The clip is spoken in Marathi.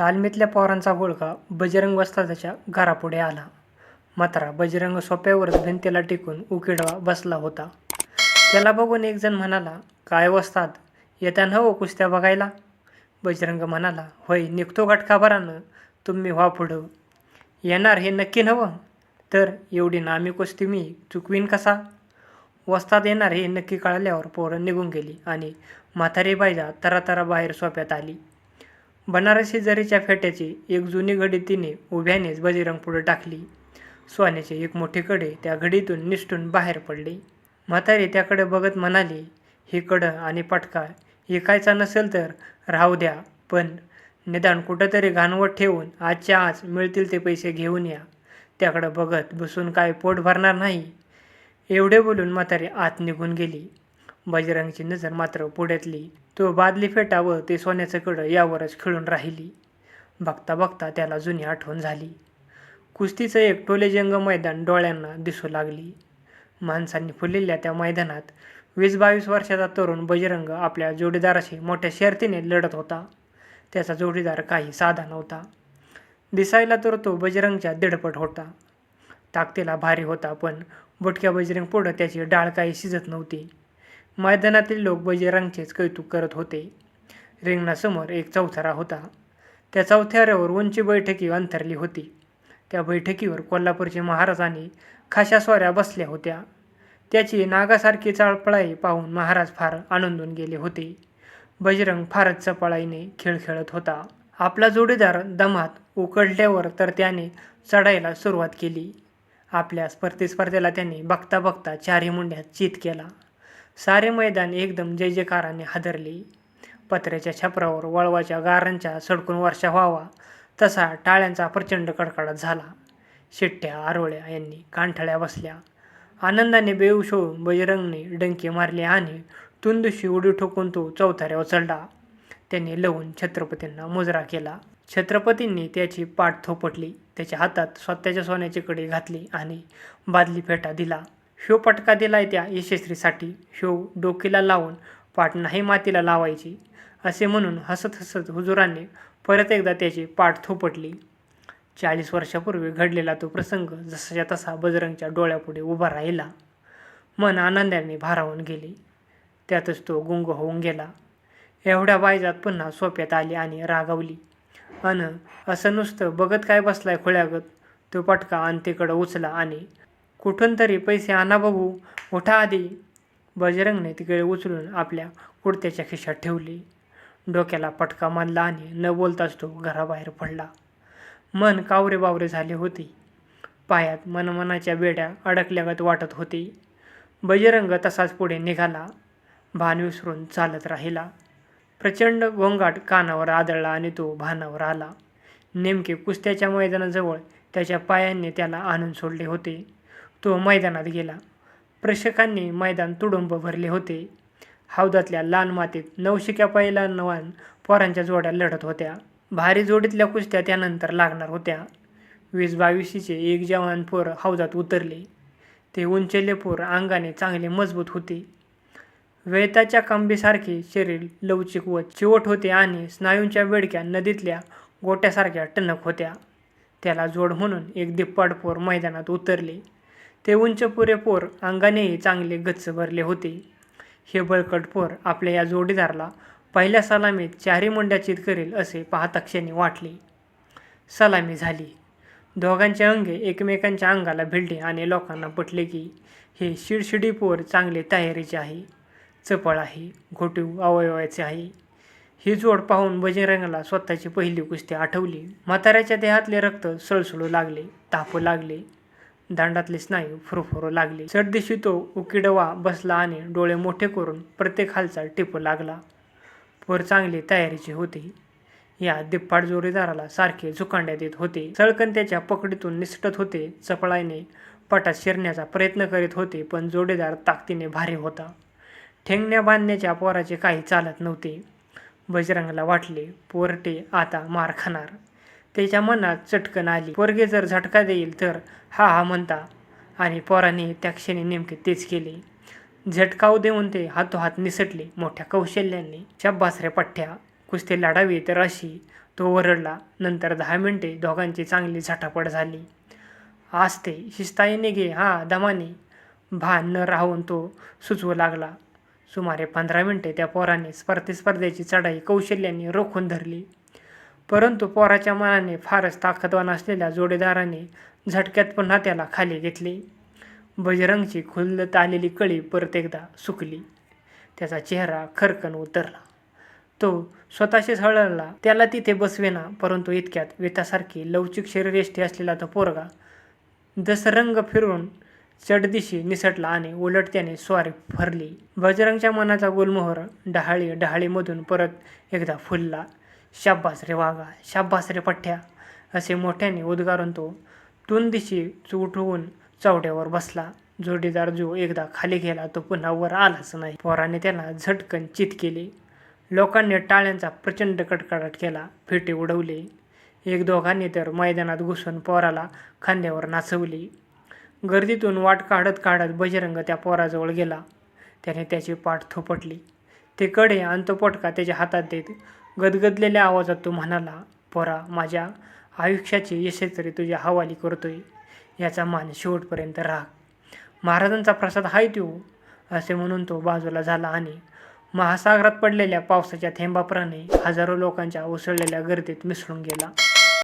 तालमीतल्या पोरांचा घोळका बजरंग वस्तादाच्या घरापुढे आला. मात्र बजरंग सोप्यावरच भिंतीला टेकून उकिडवा बसला होता. त्याला बघून एकजण म्हणाला काय वस्ताद येता न हो कुस्त्या बघायला? बजरंग म्हणाला होय निघतो घटकाभरानं बरानं तुम्ही व्हा पुढं. येणार हे नक्की नवं? तर एवढी नामी कुस्ती मी चुकवीन कसा? वस्ताद येणार हे नक्की कळल्यावर पोरं निघून गेली आणि म्हातारी बायजा तरातरा बाहेर सोप्यात आली. बनारसी जरीच्या फेट्याची एक जुनी घडी तिने उभ्यानेच बजरंग पुढे टाकली. सोन्याचे एक मोठे कडे त्या घडीतून निसटून बाहेर पडले. म्हातारी त्याकडे बघत म्हणाली ही कडं आणि पटका ऐकायचा नसेल तर राहू द्या पण निदान कुठंतरी घाणवट ठेवून आजच्या आज मिळतील ते पैसे घेऊन या. त्याकडं बघत बसून काय पोट भरणार नाही. एवढे बोलून म्हातारी आत निघून गेली. बजरंगची नजर मात्र पुढ्यातली. तो बादली फेटा व ते सोन्याचं कडं यावरच खिळून राहिली. बघता बघता त्याला जुनी आठवण झाली. कुस्तीचं एक टोलेजंग मैदान डोळ्यांना दिसू लागली. माणसांनी फुललेल्या त्या मैदानात वीस बावीस वर्षाचा तरुण बजरंग आपल्या जोडीदाराशी मोठ्या शर्तीने लढत होता. त्याचा जोडीदार काही साधा नव्हता. दिसायला तर तो बजरंगच्या दीडपट होता. ताकदीला भारी होता पण बुटक्या बजरंग पुढं त्याची डाळ काही शिजत नव्हती. मैदानातील लोक बजरंगचेच कौतुक करत होते. रिंगणासमोर एक चौथारा होता. त्या चौथऱ्यावर उंची बैठकी अंथरली होती. त्या बैठकीवर कोल्हापूरचे महाराज आणि खाशा स्वाऱ्या बसल्या होत्या. त्याची नागासारखी चाळपळाई पाहून महाराज फार आनंदून गेले होते. बजरंग फारच चपळाईने खेळ खेळत होता. आपला जोडीदार दमात उकळल्यावर तर त्याने चढायला सुरुवात केली. आपल्या स्पर्धेस्पर्धेला त्याने बघता बघता चारही मुंड्यात चित केला. सारे मैदान एकदम जय जयकाराने हादरले. पत्र्याच्या छपरावर वळवाच्या गारांच्या सडकून वर्षा व्हावा तसा टाळ्यांचा प्रचंड कडकडाट झाला. शिट्ट्या आरोळ्या यांनी कांठळ्या बसल्या. आनंदाने बेऊश होऊन बजरंगने डंके मारले आणि तुंदुशी उडी ठोकून तो चौथाऱ्या चढला. त्याने लवून छत्रपतींना मुजरा केला. छत्रपतींनी त्याची पाठ थोपटली त्याच्या हातात स्वतःच्या सोन्याची कडी घातली आणि बादली फेटा दिला. ह्यो पटका दिलाय त्या यशस्वीसाठी ह्यो डोकीला लावून पाठ नाही मातीला लावायची असे म्हणून हसत हसत हुजुरांनी परत एकदा त्याची पाठ थोपटली. चाळीस वर्षापूर्वी घडलेला तो प्रसंग जसाच्या तसा बजरंगच्या डोळ्यापुढे उभा राहिला. मन आनंदाने भारावून गेले. त्यातच तो गुंग होऊन गेला. एवढ्या बायजात पुन्हा सोप्यात आली आणि रागावली. अन असं नुसतं बघत काय बसलाय खोळ्यागत? तो पटका अंतेकडं उचला आणि कुठून तरी पैसे आणा बघू उठा आधी. बजरंगने तिकडे उचलून आपल्या कुडत्याच्या खिशात ठेवली. डोक्याला पटका मानला आणि न बोलताच तो घराबाहेर पडला. मन कावरे बावरे झाले होते. पायात मनमनाच्या बेड्या अडकल्यागत वाटत होते. बजरंग तसाच पुढे निघाला. भान विसरून चालत राहिला. प्रचंड गोंगाट कानावर आदळला आणि तो भानावर आला. नेमके कुस्त्याच्या मैदानाजवळ त्याच्या पायांनी त्याला आणून सोडले होते. तो मैदानात गेला. प्रेक्षकांनी मैदान तुडुंब भरले होते. हौदातल्या लाल मातीत नवशिक्या पहिला नवान पोरांच्या जोड्या लढत होत्या. भारी जोडीतल्या कुस्त्या त्यानंतर लागणार होत्या. वीस बावीसीचे एक जवान पोर हौदात उतरले. ते उंचेले पोर अंगाने चांगले मजबूत होते. वेताच्या कांबीसारखे शरीर लवचिक व चिवट होते आणि स्नायूंच्या बेडक्या नदीतल्या गोट्यासारख्या टणक होत्या. त्याला जोड म्हणून एक दिप्पाड पोर मैदानात उतरले. ते उंच पुरे पोर अंगानेही चांगले गच्च भरले होते. हे बळकट पोर आपल्या या जोडीदाराला पहिल्या सलामीत चारी मुंड्याचित करेल असे पाहताक्षणी वाटले. सलामी झाली. दोघांचे अंगे एकमेकांच्या अंगाला भिडले आणि लोकांना पटले की हे शिडशिडी पोर चांगले तयारीचे आहे चपळ आहे घोटीव अवयवाचे आहे. ही जोड पाहून बजरंगाला स्वतःची पहिली कुस्ती आठवली. म्हाताऱ्याच्या देहातले रक्त सळसळू लागले तापू लागले. दांडातले स्नायू फुरफुरू लागले. सरदेशी तो उकिडवा बसला आणि डोळे मोठे करून प्रत्येक हालचाल टिपू लागला. पोर चांगली तयारीची होती. या दिप्पाड जोडीदाराला सारखे झुकांड्या देत होते. सळकण त्याच्या पकडीतून निसटत होते. चपळाईने पटात शिरण्याचा प्रयत्न करीत होते पण जोडीदार ताकदीने भारी होता. ठेंगण्या बांधण्याच्या पोराचे काही चालत नव्हते. बजरंगला वाटले पोरटे आता मार खाणार. त्याच्या मनात चटकन आली. पोरगे जर झटका देईल तर हा हा म्हणता. आणि पोराने त्या क्षणी नेमके तेच केले. झटकाव देऊन ते हातोहात निसटले मोठ्या कौशल्याने. शब्बासऱ्या पठ्ठ्या कुस्ती लढावी तर अशी. तो ओरडला. नंतर दहा मिनिटे दोघांची चांगली झटापट झाली. आज ते शिस्ताईने घे हा दमाने भान न राहून तो सुचवू लागला. सुमारे पंधरा मिनिटे त्या पोराने स्पर्धेस्पर्धेची चढाई कौशल्याने रोखून धरली. परंतु पोराच्या मनाने फारच ताकदवान असलेल्या जोडीदाराने झटक्यात पुन्हा त्याला खाली घेतले. बजरंगची खुल्लत आलेली कळी परत एकदा सुकली. त्याचा चेहरा खरकन उतरला. तो स्वतःशीच हळहळला त्याला तिथे बसवेना परंतु इतक्यात वेतासारखी लवचिक शरीरयष्टी असलेला तो पोरगा दसरंग फिरून चढदिशी निसटला आणि उलट त्याने स्वारी फरली. बजरंगच्या मनाचा गुलमोहर डहाळी डहाळीमधून परत एकदा फुलला. शाब्बास रे वागा शाब्बास रे पठ्ठ्या असे मोठ्याने उद्गारून तो तुंदिशी उठवून चावड्यावर बसला. जोडीदार जो एकदा खाली गेला तो पुन्हा वर आलाच नाही. पोराने त्याला झटकन चित केले. लोकांनी टाळ्यांचा प्रचंड कडकडाट केला फेटे उडवले. एक दोघांनी तर मैदानात घुसून पोराला खांद्यावर नाचवली. गर्दीतून वाट काढत काढत बजरंग त्या पोराजवळ गेला. त्याने त्याची पाठ थोपटली. ते कडे आणि तो पटका त्याच्या हातात देत गदगदलेल्या आवाजात तो म्हणाला पोरा माझ्या आयुष्याची यशस्वी तुझ्या हवाली करतोय. याचा मान शेवटपर्यंत राग महाराजांचा प्रसाद हाय तो असे म्हणून तो बाजूला झाला आणि महासागरात पडलेल्या पावसाच्या थेंबाप्रमाणे हजारो लोकांच्या उसळलेल्या गर्दीत मिसळून गेला.